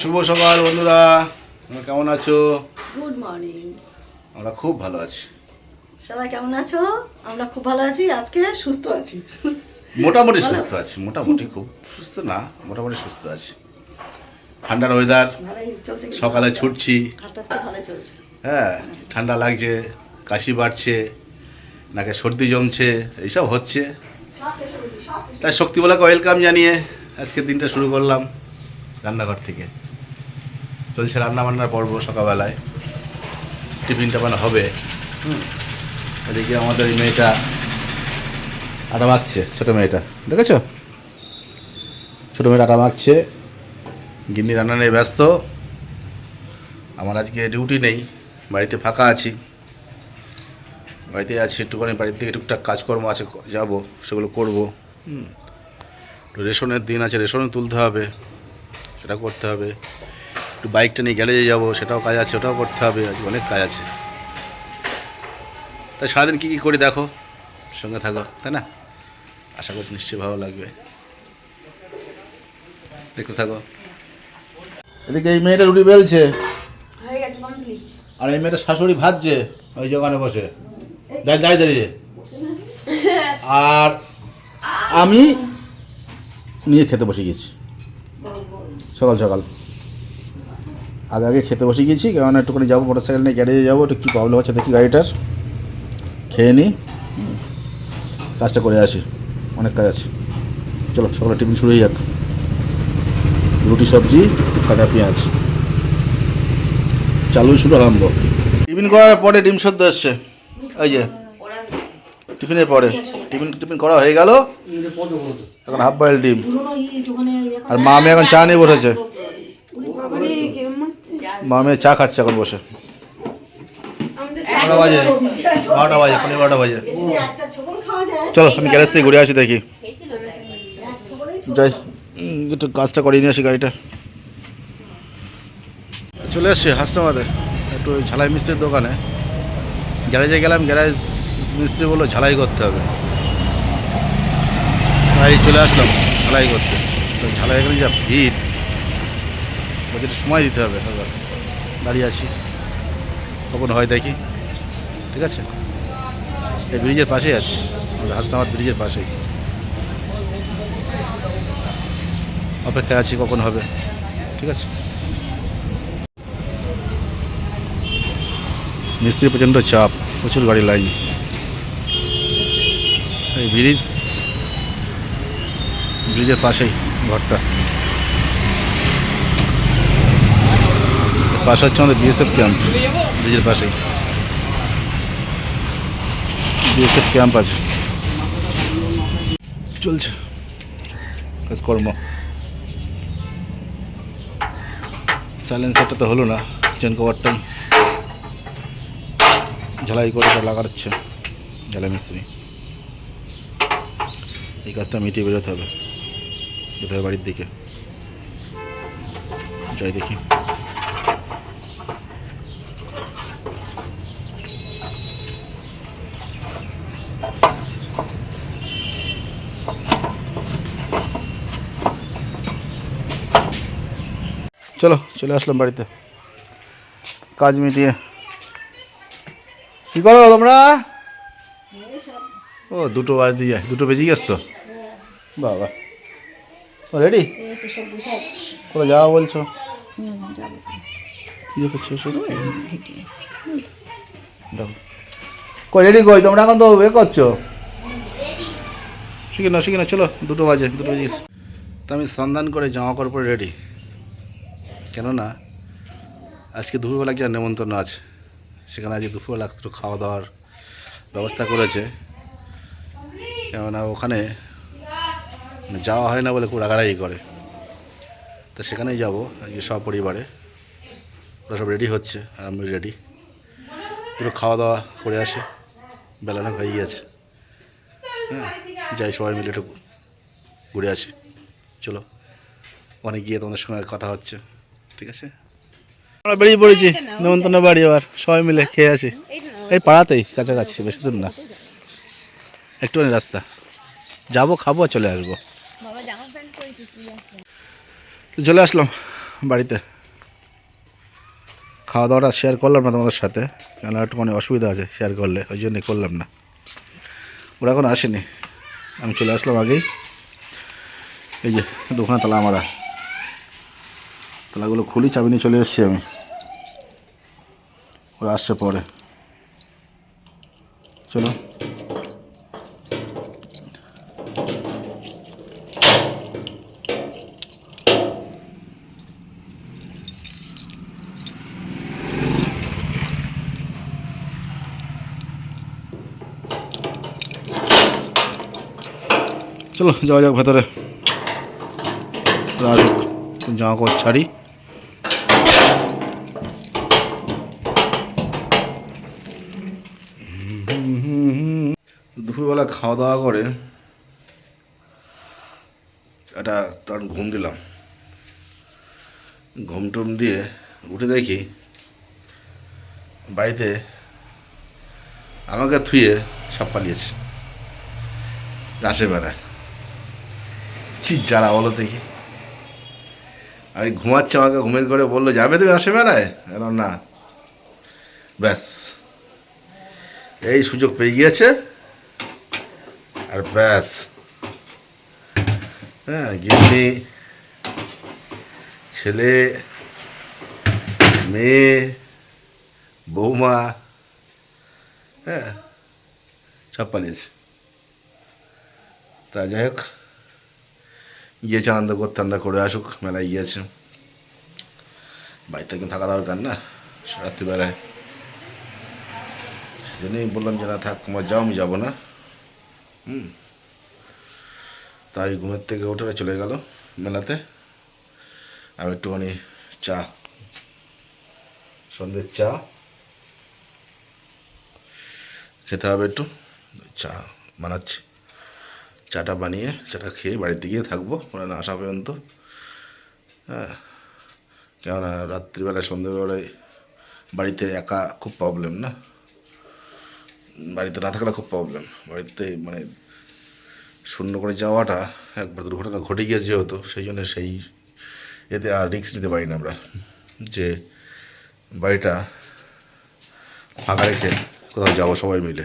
শুভ সকাল বন্ধুরা। তোমরা কেমন আছো? গুড মর্নিং আমরা খুব ভালো আছি। সবাই কেমন আছো? আমরা খুব ভালো আছি আজকে সুস্থ আছি। মোটামুটি সুস্থ আছি মোটামুটি খুব সুস্থ না মোটামুটি সুস্থ আছি। ঠান্ডার ওয়েদার। সকালে ছুটছি। হ্যাঁ ঠান্ডা লাগছে কাশি বাড়ছে নাকে সর্দি জমছে এইসব হচ্ছে। তাই শক্তিবলাকে ওয়েলকাম জানিয়ে আজকের দিনটা শুরু করলাম রান্নাঘর থেকে। চলছে রান্না বান্নার পর্ব সকালবেলায়। টিফিনটা মানে হবে। হুম। এদিকে আমাদের এই মেয়েটা আটা মাখছে ছোটো মেয়েটা। দেখেছ? ছোটো মেয়েটা আটা মাখছে। গিন্নি রান্না নিয়ে ব্যস্ত। আমার আজকে ডিউটি নেই বাড়িতে ফাঁকা আছি। বাড়িতে আছি একটুখানি বাড়ির থেকে টুকটাক কাজকর্ম আছে যাব সেগুলো করব। হুম। রেশনের দিন আছে রেশনও তুলতে হবে সেটা করতে হবে। একটু বাইকটা নিয়ে গ্যারেজে যাব সেটাও কাজ আছে ওটাও করতে হবে আজকে অনেক কাজ আছে। তাই সারাদিন কী কী করি দেখো সঙ্গে থাকো তাই না? আশা করছি নিশ্চয়ই ভালো লাগবে। দেখতে থাকো। এদিকে এই মেয়েটা রুটি বেলছে। আর এই মেয়েটা শাশুড়ি ভাজছে ওই ওখানে বসে। দাঁড়িয়ে দাঁড়িয়ে আর আমি নিয়ে খেতে বসে গেছি। সকাল সকাল। আগে আগে খেতে বসে গেছি কারণ একটুখানি যাব মোটর সাইকেল নিয়ে গ্যারেজে যাব, একটু কী প্রবলেম হচ্ছে দেখি গাড়িটার। খেয়ে নিই কাজটা করে আসি, অনেক কাজ আছে। চলো, সকালে টিফিন শুরু হয়ে যাক। রুটি, সবজি, কাঁচা পেঁয়াজ। চালু শুরু আরম্ভ। টিফিন করার পরে ডিম সদ্য এসছে। ওই যে, টিফিনের পরে। টিফিন টিফিন করা হয়ে গেল। এখন হাফ বয়েল ডিম। আর মা, আমি এখন চা নিয়ে বসেছে। মা আমি চা খাচ্ছে এখন বসে। বারোটা বাজে। বারোটা বাজে পনেরো বারোটা বাজে। চলো, আমি গ্যারেজ থেকে ঘুরে আসি, দেখি। যাই। একটু কাজটা করিয়ে নিয়ে আসি গাড়িটা। চলে এসছি হাসনাবাদে, একটু ওই ঝালাই মিস্ত্রির দোকানে। গ্যারেজে গেলাম, গ্যারেজ মিস্ত্রি বলল, ঝালাই করতে হবে। তাই চলে আসলাম, ঝালাই করতে। তো ঝালাই এখানে যা ভিড়, বলছে সময় দিতে হবে দাদা দাঁড়িয়ে আছি। কখন হয় দেখি। ঠিক আছে? এই ব্রিজের পাশেই আছি। আমাদের হাসনাবাদ ব্রিজের পাশেই। অপেক্ষায় আছি কখন হবে। ঠিক আছে? মিস্ত্রি প্রচণ্ড চাপ, প্রচুর গাড়ি লাইন। এই ব্রিজ, ব্রিজের পাশেই ঘরটা। পাশে হচ্ছে আমাদের বিএসএফ ক্যাম্প ব্রিজের পাশেই। বিএসএফ ক্যাম্প আছে। চলছে। কাজকর্ম। সাইলেন্সারটা তো হলো না কিচেন কভারটাই ঝালাই করে লাগাচ্ছে, ঝালাই মিস্ত্রি। এই কাজটা মিটিয়ে বেরোতে হবে, যেতে হবে বাড়ির দিকে। যাই দেখি। চলো, চলে আসলাম বাড়িতে। কাজ মিটিয়ে। কী করো তোমরা? ও, দুটো বাজ দিয়ে দুটো বেজে গেছ তো? বাবা। রেডি? কোথায় যাওয়া বলছো? করছ কই, রেডি কই? তোমরা এখন তো এ করছ? শিখে নাও শিখে নাও। চলো, দুটো বাজে দুটো বাজে। তো আমি সন্ধান করে জামা কাপড় রেডি। কেননা আজকে দুপুরবেলা কি নেমন্তন্ন আছে? সেখানে আজকে দুপুরবেলা একটু খাওয়া দাওয়ার ব্যবস্থা করেছে। কেননা ওখানে যাওয়া হয় না বলে খুব রাগারাগি করে। তো সেখানেই যাব, আজকে সপরিবারে। ওরা সব রেডি হচ্ছে, আর আমি রেডি পুরো খাওয়া দাওয়া করে আসে, বেলা অনেক হয়ে গিয়েছে। হ্যাঁ যাই সবাই মিলে একটু ঘুরে আসি। চলো, অনেক গিয়ে তোমাদের সঙ্গে কথা হচ্ছে। ঠিক আছে? আমরা বেরিয়ে পড়েছি। নেমন্তন্ন বাড়ি আবার সবাই মিলে খেয়ে আসি। এই পাড়াতেই কাছাকাছি বেশি দূর না। একটুখানি রাস্তা। যাব খাব আর চলে আসব। তো চলে আসলাম বাড়িতে। খাওয়া দাওয়াটা শেয়ার করলাম না তোমাদের সাথে। কেন একটুখানি অসুবিধা আছে শেয়ার করলে ওই জন্যই করলাম না। ওরা এখন আসেনি। আমি চলে আসলাম আগেই। এই যে দোকানে তালা আমারা। তালাগুলো খুলি, চাবি নিয়ে চলে এসেছি আমি। ওরা আসছে পরে। চলো। চলো, যাওয়া যাক ভেতরে। আসুক জামা কাপড় ছাড়ি। দুপুরবেলা খাওয়া দাওয়া করে, একটা তার ঘুম দিলাম। ঘুম টুম দিয়ে উঠে দেখি বাড়িতে আমাকে থুয়ে সব পালিয়েছে রাসে বেড়ায় কি জ্বালা বলো দেখি। আমি ঘুমাচ্ছি, আমাকে ঘুমের করে বলল, যাবে তুমি রাসে বেড়ায় এরকম না। ব্যাস, এই সুযোগ পেয়ে গিয়েছে। আর ব্যাস। হ্যাঁ গিন্নি, ছেলে, মেয়ে, বৌমা হ্যাঁ সব পালিয়েছে। তা যাই হোক, গিয়েছে আনন্দ করতে, আনন্দ করে আসুক, মেলায় গিয়েছে। বাড়িতে একদিন থাকা দরকার না, রাত্রিবেলায়। সেজন্যই বললাম যে, না থাক, তোমার যাও, আমি যাব না। হুম। তাই ঘুমের থেকে উঠে চলে গেল মেলাতে। আমি একটুখানি চা, সন্ধ্যের চা। খেতে হবে একটু। চা বানাচ্ছি। চাটা বানিয়ে, চাটা খেয়ে বাড়িতে গিয়ে থাকব না আসা পর্যন্ত। হ্যাঁ কেননা রাত্রিবেলায় সন্ধ্যেবেলায় বাড়িতে একা খুব প্রবলেম না। বাড়িতে না থাকলে খুব প্রবলেম বাড়িতে মানে শূন্য করে যাওয়াটা একবার দুর্ঘটনা ঘটে গিয়েছে যেহেতু, সেই জন্য সেই এতে আর রিস্ক নিতে পারি না আমরা। যে বাড়িটা ফাঁকা রেখে কোথাও যাব সবাই মিলে,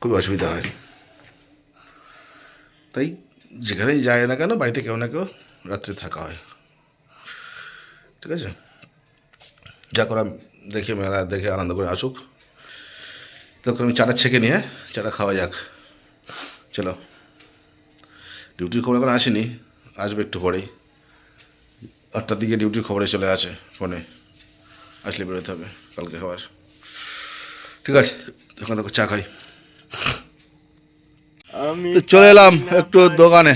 খুবই অসুবিধা হয়। তাই যেখানেই যায় না কেন বাড়িতে কেউ না কেউ রাত্রে থাকা হয়। ঠিক আছে? যা করা দেখে মেলা দেখে আনন্দ করে আসুক। তখন আমি চাটা ছেঁকে নিয়ে চাটা খাওয়া যাক। চলো। ডিউটির খবর এখন আসেনি আসবে একটু পরেই। আটটার দিকে ডিউটির খবরে চলে আসে ফোনে। আসলে বেরোতে হবে কালকে খাবার। ঠিক আছে তখন তোকে চা খাই। আমি তো চলে এলাম একটু দোকানে।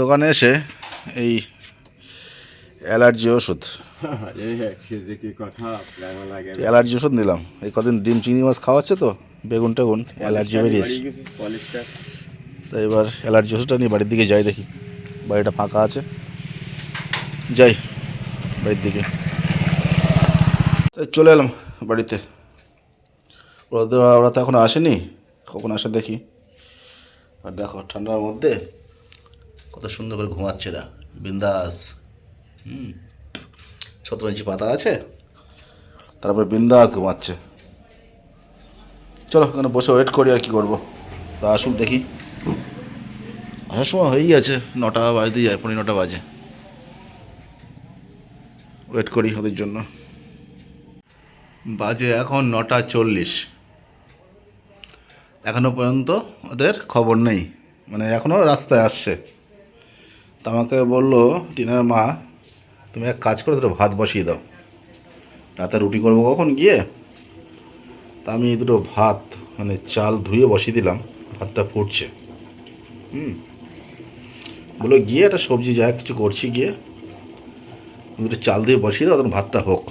দোকানে এসে এই অ্যালার্জি ওষুধ। না। অ্যালার্জি ওষুধ নিলাম। এই কদিন ডিম চিংড়ি মাছ খাওয়াচ্ছে তো বেগুন টেগুন অ্যালার্জি বেরিয়েছে। তো এবার অ্যালার্জি ওষুধটা নিয়ে বাড়ির দিকে যাই দেখি। বাড়িটা ফাঁকা আছে। যাই বাড়ির দিকে। চলে এলাম বাড়িতে। ওরা তো ওরা তো এখনও আসেনি কখন আসে দেখি। আর দেখো ঠান্ডার মধ্যে কত সুন্দর করে ঘুমাচ্ছে এরা। বিন্দাস। হুম। সতেরো ইঞ্চি পাতা আছে। তারপরে বিন্দাস ঘুমাচ্ছে। চলো, এখানে বসে ওয়েট করি আর কি করব। আসুক দেখি। আসার সময় হয়েই গেছে, নটা বাজতে যায় পনেরো নটা বাজে। ওয়েট করি ওদের জন্য। বাজে এখন নটা চল্লিশ। এখনও পর্যন্ত ওদের খবর নেই। মানে এখনও রাস্তায় আসছে। তা আমাকে বলল, টিনার মা তুমি এক কাজ করে, দুটো ভাত বসিয়ে দাও। রাতে রুটি করব কখন? গিয়ে তা আমি দুটো ভাত মানে চাল ধুয়ে বসিয়ে দিলাম, ভাতটা ফুটছে। হুম। বলো গিয়ে একটা সবজি যা কিছু করছি গিয়ে দুটো চাল দিয়ে বসিয়ে দাও, তখন ভাতটা হোক।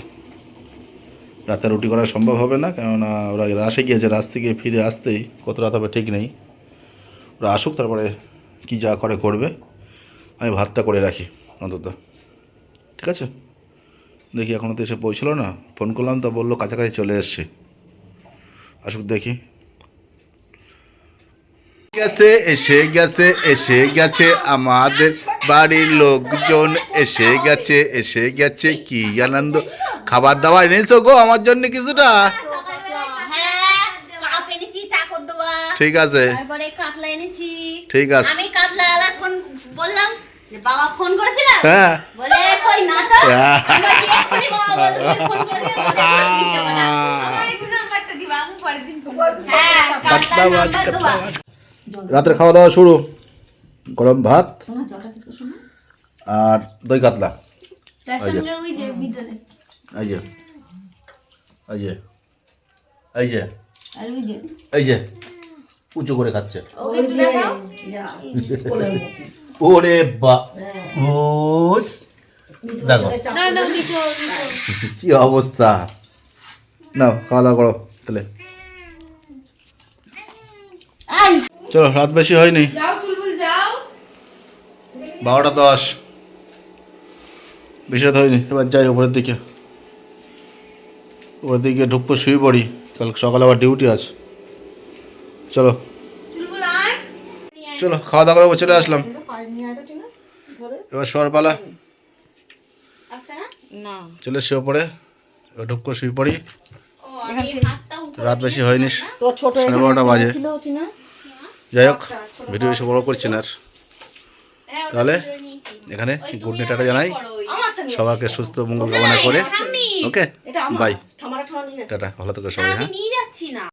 রাতে রুটি করা সম্ভব হবে না, কেননা ওরা রাসে গিয়েছে রাস থেকে ফিরে আসতেই, কত রাত হবে ঠিক নেই। ওরা আসুক, তারপরে কি যা করে করবে, আমি ভাতটা করে রাখি অন্তত। ঠিক আছে? দেখি এখনও তো এসে পৌঁছলো না। ফোন করলাম তো বলল কাছাকাছি চলে এসছে। আসুক দেখি। গেছে এসে গেছে এসে গেছে আমাদের বাড়ির লোকজন। এসে গেছে এসে গেছে কি আনন্দ। খাবার দাবার এনেছো গো আমার জন্য কিছুটা? হ্যাঁ ঠিক আছে। ঠিক আছে। আমি কাতলা ফোন বললাম বাবা ফোন করেছিল হ্যাঁ। বলে কই না। রাত্রে খাওয়া দাওয়া শুরু। গরম ভাত আর দই কাতলা। এই যে। এই যে। এই যে। আর ওই যে। এই যে। উঁচু করে খাচ্ছে। ওরে বা ও দেখো। না না নিচো নিচো কি অবস্থা? নাও খাওয়া দাওয়া করো তাহলে। চলো রাত বেশি হয়নি। বারোটা দশ। বেশি রাত হয়নি। এবার যাই উপরের দিকে। উপরের দিকে ঢুকবো শুয়ে পড়ি। কাল সকালে আবার ডিউটি আছে। চলো। চলো খাওয়া দাওয়া করব চলে আসলাম। এবার শোয়ার পালা। আসছে না? না। চলে শুয়ে পড়ে এবার ঢুক করে শুয়ে পড়ি। রাত বেশি হয়নি। সাড়ে বারোটা বাজে। যাই হোক ভিডিও বেশি বড় করছি না আর। হ্যাঁ, তাহলে এখানে গুড নাইটটা আমাকে জানাই। সবাইকে সুস্থ মঙ্গল কামনা করে। Okay bye. টাটা ভালো থেকো সবাই হ্যাঁ? নিয়ে যাচ্ছি না।